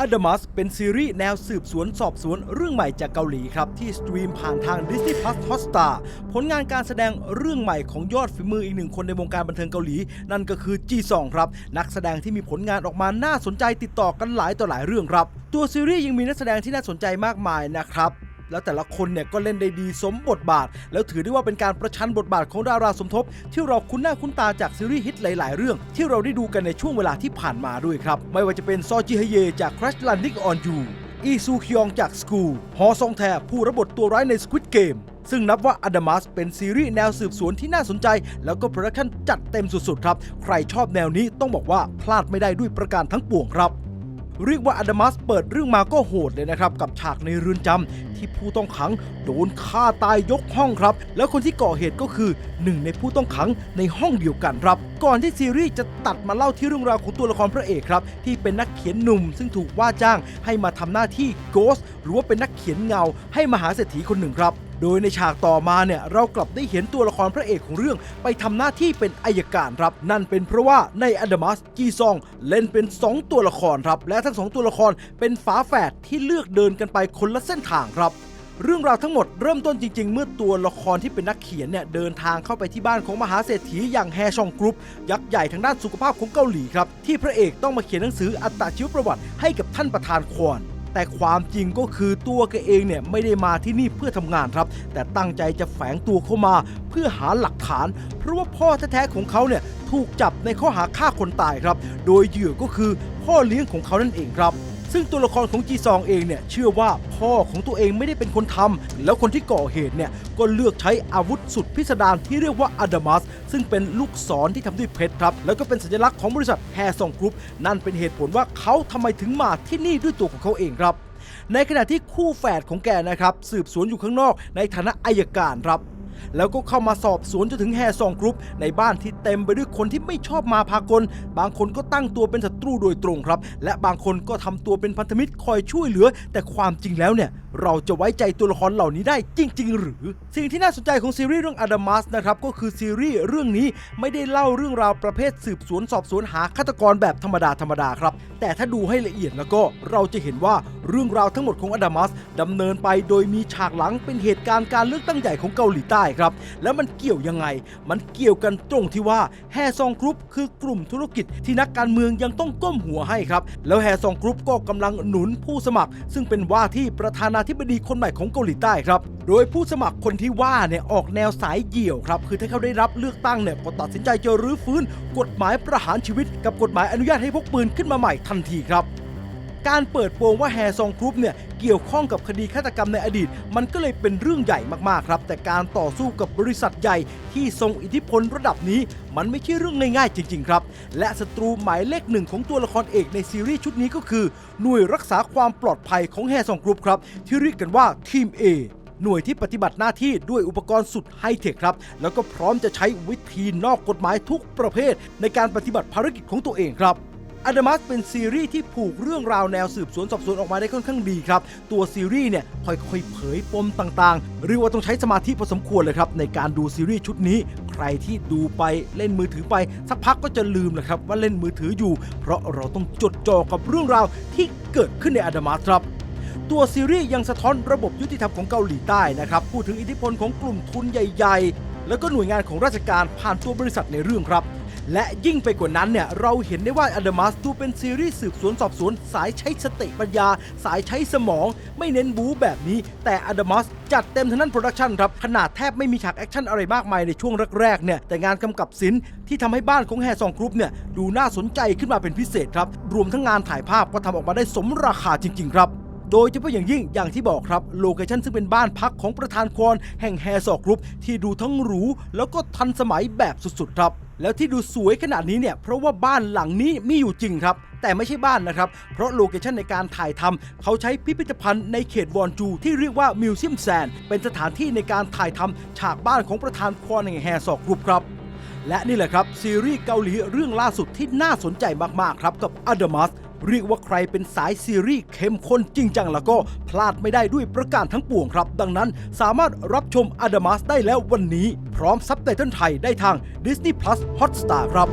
อดัมัสเป็นซีรีส์แนวสืบสวนสอบสวนเรื่องใหม่จากเกาหลีครับ ที่สตรีมผ่านทาง Disney Plus Hotstar ผลงานการแสดงเรื่องใหม่ของยอดฝีมืออีกหนึ่งคนในวงการบันเทิงเกาหลี นั่นก็คือจีซองครับ นักแสดงที่มีผลงานออกมาน่าสนใจติดต่อกันหลายต่อหลายเรื่องครับ ตัวซีรีส์ยังมีนักแสดงที่น่าสนใจมากมายนะครับ แล้วแต่ละคนเนี่ยก็เล่นได้ดีสมบทบาท แล้วถือได้ว่าเป็นการประชันบทบาทของดาราสมทบ ที่เราคุ้นหน้าคุ้นตาจากซีรีส์ฮิตหลาย ๆ เรื่อง ที่เราได้ดูกันในช่วงเวลาที่ผ่านมาด้วยครับ ไม่ว่าจะเป็นซอจิฮเยจาก Crash Landing on You อีซูคยองจาก School ฮอซองแทผู้รับบทตัวร้ายใน Squid Game ซึ่งนับว่า a d a m a s เป็นซีรีส์แนวสืบสวนที่น่าสนใจ แล้วก็โปรดักชั่นจัดเต็มสุด ๆ ครับ ใครชอบแนวนี้ต้องบอกว่าพลาดไม่ได้ด้วยประการทั้งปวงครับ เรียกว่าอดัมัสเปิดเรื่องมาก็โหดเลยนะครับ กับฉากในเรือนจำที่ผู้ต้องขังโดนฆ่าตายยกห้องครับ แล้วคนที่ก่อเหตุก็คือหนึ่งในผู้ต้องขังในห้องเดียวกันครับ ก่อนที่ซีรีส์จะตัดมาเล่าที่เรื่องราวของตัวละครพระเอกครับ ที่เป็นนักเขียนหนุ่ม ซึ่งถูกว่าจ้างให้มาทำหน้าที่โกสหรือว่าเป็นนักเขียนเงาให้มหาเศรษฐีคนหนึ่งครับ โดยในฉากต่อมาเนี่ยเรากลับได้เห็นตัวละครพระเอกของเรื่อง ไปทำหน้าที่เป็นอายการครับ นั่นเป็นเพราะว่าในอดมัสจีซองเล่นเป็น 2 ตัวละครครับและทั้งสองตัวละครเป็นฝาแฝดที่เลือกเดินกันไปคนละเส้นทางครับเรื่องราวทั้งหมดเริ่มต้นจริง ๆ เมื่อตัวละครที่เป็นนักเขียนเนี่ยเดินทางเข้าไปที่บ้านของมหาเศรษฐีอย่างแฮชองกรุ๊ปยักษ์ใหญ่ทางด้านสุขภาพของเกาหลีครับ ที่พระเอกต้องมาเขียนหนังสืออัตชีวประวัติให้กับท่านประธานควร แต่ความจริงก็คือตัวแกเองเนี่ยไม่ได้มาที่นี่เพื่อทำงานครับ แต่ตั้งใจจะแฝงตัวเข้ามาเพื่อหาหลักฐาน เพราะว่าพ่อแท้ๆของเขาเนี่ยถูกจับในข้อหาฆ่าคนตายครับ โดยเหยื่อก็คือพ่อเลี้ยงของเขานั่นเองครับ ซึ่งตัวละครของจีซองเองเนี่ยเชื่อว่าพ่อของตัวเองไม่ได้เป็นคนทำแล้วคนที่ก่อเหตุเนี่ยก็เลือกใช้อาวุธสุดพิสดารที่เรียกว่าอะดัมัสซึ่งเป็นลูกศรที่ทำด้วยเพชรครับ แล้วก็เป็นสัญลักษณ์ของบริษัทแฮซองกรุ๊ปนั่นเป็นเหตุผลว่าเขาทำไมถึงมาที่นี่ด้วยตัวของเขาเองครับ ในขณะที่คู่แฝดของแกนะครับสืบสวนอยู่ข้างนอกในฐานะอายการครับ แล้วก็เข้ามาสอบสวนจนถึงแฮซองกรุ๊ปในบ้านที่เต็มไปด้วยคนที่ไม่ชอบมาพากล บางคนก็ตั้งตัวเป็นศัตรูโดยตรงครับ และบางคนก็ทำตัวเป็นพันธมิตรคอยช่วยเหลือ แต่ความจริงแล้วเนี่ย เราจะไว้ใจตัวละครเหล่านี้ได้จริง ๆ หรือ สิ่งที่น่าสนใจของซีรีส์เรื่องอดัมัสนะครับก็คือซีรีส์เรื่องนี้ไม่ได้เล่าเรื่องราวประเภทสืบสวนสอบสวนหาฆาตกรแบบธรรมดาธรรมดาครับ แต่ถ้าดูให้ละเอียดแล้วก็เราจะเห็นว่า เรื่องราวทั้งหมดของอดัมัสดำเนินไปโดยมีฉากหลังเป็นเหตุการณ์การเลือกตั้งใหญ่ของเกาหลีใต้ครับ แล้วมันเกี่ยวยังไง มันเกี่ยวกันตรงที่ว่าแฮซองกรุ๊ปคือกลุ่มธุรกิจที่นักการเมืองยังต้องก้มหัวให้ครับ แล้วแฮซองกรุ๊ปก็กำลังหนุนผู้สมัคร ซึ่งเป็นว่าที่ประธานาธิบดีคนใหม่ของเกาหลีใต้ครับโดยผู้สมัครคนที่ว่าเนี่ยออกแนวสายเหี่ยวครับคือถ้าเขาได้รับเลือกตั้งเนี่ยก็ตัดสินใจจะรื้อฟื้น กฎหมายประหารชีวิต กับกฎหมายอนุญาตให้พกปืนขึ้นมาใหม่ทันทีครับ การเปิดโปงว่าแฮซองกรุ๊ปเนี่ยเกี่ยวข้องกับคดีฆาตกรรมในอดีต มันก็เลยเป็นเรื่องใหญ่มากๆครับ แต่การต่อสู้กับบริษัทใหญ่ที่ทรงอิทธิพลระดับนี้ มันไม่ใช่เรื่องง่ายๆจริง ๆ ครับ และศัตรูหมายเลขหนึ่งของตัวละครเอกในซีรีส์ชุดนี้ก็คือ หน่วยรักษาความปลอดภัยของแฮซองกรุ๊ปครับที่เรียกกันว่าทีม A หน่วยที่ปฏิบัติหน้าที่ด้วยอุปกรณ์สุดไฮเทคครับ แล้วก็พร้อมจะใช้วิธีนอกกฎหมายทุกประเภท ในการปฏิบัติภารกิจของตัวเองครับ อดัมัสเป็นซีรีส์ที่ผูกเรื่องราวแนวสืบสวนสอบสวนออกมาได้ค่อนข้างดีครับ ตัวซีรีส์เนี่ยค่อยๆ เผยปมต่างๆ เรียกว่าต้องใช้สมาธิพอสมควรเลยครับในการดูซีรีส์ชุดนี้ ใครที่ดูไปเล่นมือถือไป สักพักก็จะลืมนะครับว่าเล่นมือถืออยู่ เพราะเราต้องจดจ่อกับเรื่องราวที่เกิดขึ้นในอดัมัสครับตัวซีรีส์ยังสะท้อนระบบยุติธรรมของเกาหลีใต้นะครับ พูดถึงอิทธิพลของกลุ่มทุนใหญ่ ๆ แล้วก็หน่วยงานของราชการผ่านตัวบริษัทในเรื่องครับ และยิ่งไปกว่านั้นเนี่ยเราเห็นได้ว่าอดมัสดูเป็นซีรีส์สืบสวนสอบสวน สายใช้สติปัญญา สายใช้สมอง ไม่เน้นบู๊แบบนี้ แต่อดมัสจัดเต็มทางด้านโปรดักชันครับขนาดแทบไม่มีฉากแอคชั่นอะไรมากมายในช่วงแรกๆเนี่ยแต่งานกำกับศิลป์ที่ทำให้บ้านของแฮซองกรุ๊ปเนี่ยดูน่าสนใจขึ้นมาเป็นพิเศษครับรวมทั้งงานถ่ายภาพก็ทำออกมาได้สมราคาจริง ๆ ครับ โดยเฉพาะอย่างยิ่งอย่างที่บอกครับ โลเคชั่นซึ่งเป็นบ้านพักของประธานควอนแห่งแฮซอกรุ๊ปที่ดูทั้งหรู แล้วก็ทันสมัยแบบสุดๆครับ แล้วที่ดูสวยขนาดนี้เนี่ยเพราะว่าบ้านหลังนี้มีอยู่จริงครับแต่ไม่ใช่บ้านนะครับ เพราะโลเคชันในการถ่ายทำเขาใช้พิพิธภัณฑ์ในเขตวอนจู ที่เรียกว่ามิวเซียมแซนเป็นสถานที่ในการถ่ายทำฉากบ้านของประธานควอนแห่งแฮซอกรุ๊ปครับและนี่แหละครับ ซีรีส์เกาหลีเรื่องล่าสุดที่น่าสนใจมากๆครับกับ a d a m a s เรียกว่าใครเป็นสายซีรีส์เข้มข้นจริงจังแล้วก็พลาดไม่ได้ด้วยประการทั้งปวงครับ ดังนั้นสามารถรับชมอดามัสได้แล้ววันนี้ พร้อมซับไตเติลไทยได้ทาง Disney Plus Hotstar ครับ